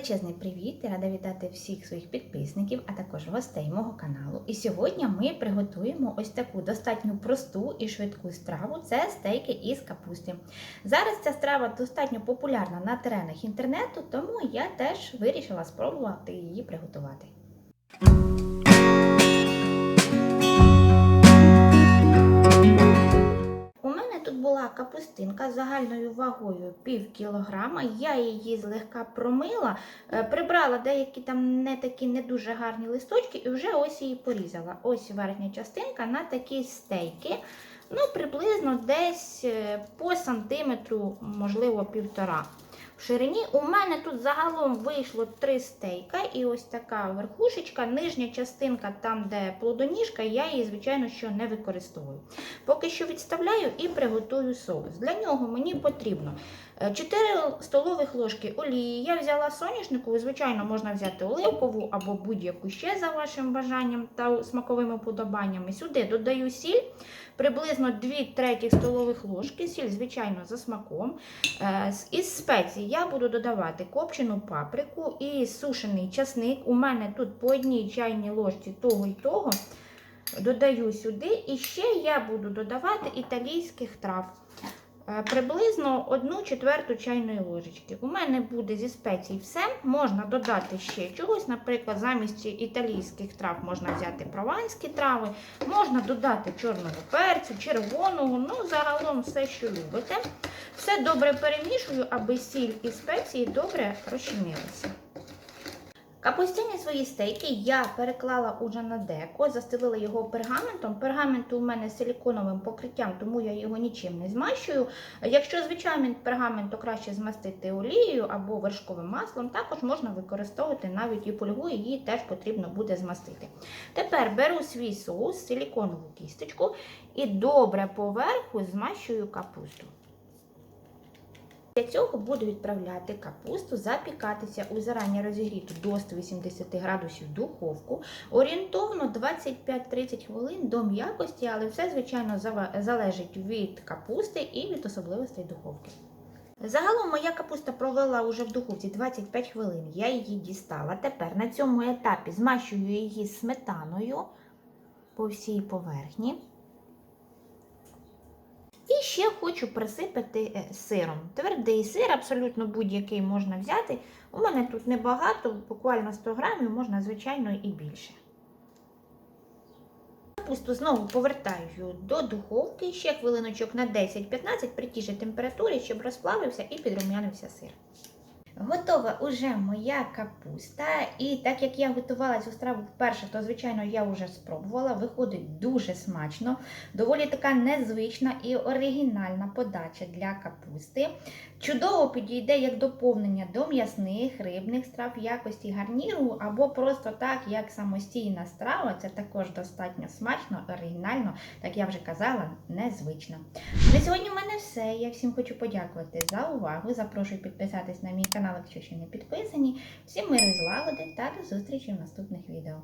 Величезний привіт! Рада вітати всіх своїх підписників, а також гостей мого каналу. І сьогодні ми приготуємо ось таку достатньо просту і швидку страву це стейки із капусти. Зараз ця страва достатньо популярна на теренах інтернету, тому я теж вирішила спробувати її приготувати. Капустинка з загальною вагою пів кілограма. Я її злегка промила, е, прибрала деякі там не такі не дуже гарні листочки і вже ось її порізала. Ось верхня частинка на такі стейки. Ну, приблизно десь е, по сантиметру, можливо, півтора. В ширині у мене тут загалом вийшло три стейка, і ось така верхушечка, нижня частинка, там, де плодоніжка, я її, звичайно, що не використовую. Поки що відставляю і приготую соус. Для нього мені потрібно 4 столових ложки олії. Я взяла соняшникову, звичайно, можна взяти оливкову або будь-яку ще за вашим бажанням та смаковими подобаннями. Сюди додаю сіль, приблизно 2 треті столових ложки, сіль, звичайно, за смаком. Е, Із спецій я буду додавати копчену паприку і сушений часник. У мене тут по одній чайній ложці того і того. Додаю сюди, і ще я буду додавати італійських трав. Е, Приблизно 1 четверту чайної ложечки. У мене буде зі спецій все. Можна додати ще чогось. Наприклад, замість італійських трав можна взяти прованські трави, можна додати чорного перцю, червоного, ну, загалом все, що любите. Все добре перемішую, аби сіль і спеції добре розчинилися. Капустяні свої стейки я переклала уже на деко, застелила його пергаментом. Пергамент у мене з силіконовим покриттям, тому я його нічим не змащую. Якщо звичайний пергамент, то краще змастити олією або вершковим маслом. Також можна використовувати навіть і фольгу, її теж потрібно буде змастити. Тепер беру свій соус, силіконову кісточку і добре поверху змащую капусту. Для цього буду відправляти капусту запікатися у зарані розігріту до 180 градусів духовку. Орієнтовно 25-30 хвилин до м'якості, але все, звичайно, залежить від капусти і від особливостей духовки. Загалом моя капуста провела уже в духовці 25 хвилин. Я її дістала. Тепер на цьому етапі змащую її сметаною по всій поверхні. Ще хочу присипати е, сиром. Твердий сир, абсолютно будь-який можна взяти. У мене тут небагато, буквально 100 грамів, можна, звичайно, і більше. Капусту знову повертаю до духовки, ще хвилиночок на 10-15 при тій же температурі, щоб розплавився і підрум'янився сир. Готова уже моя капуста. І так як я готувала цю страву вперше, то, звичайно, я вже спробувала. Виходить дуже смачно, доволі така незвична і оригінальна подача для капусти. Чудово підійде як доповнення до м'ясних, рибних страв якості гарніру, або просто так, як самостійна страва. Це також достатньо смачно, оригінально, так я вже казала, незвично. На сьогодні в мене все. Я всім хочу подякувати за увагу. Запрошую підписатись на мій канал, якщо ще не підписані. Всім миру і злагоди та до зустрічі в наступних відео.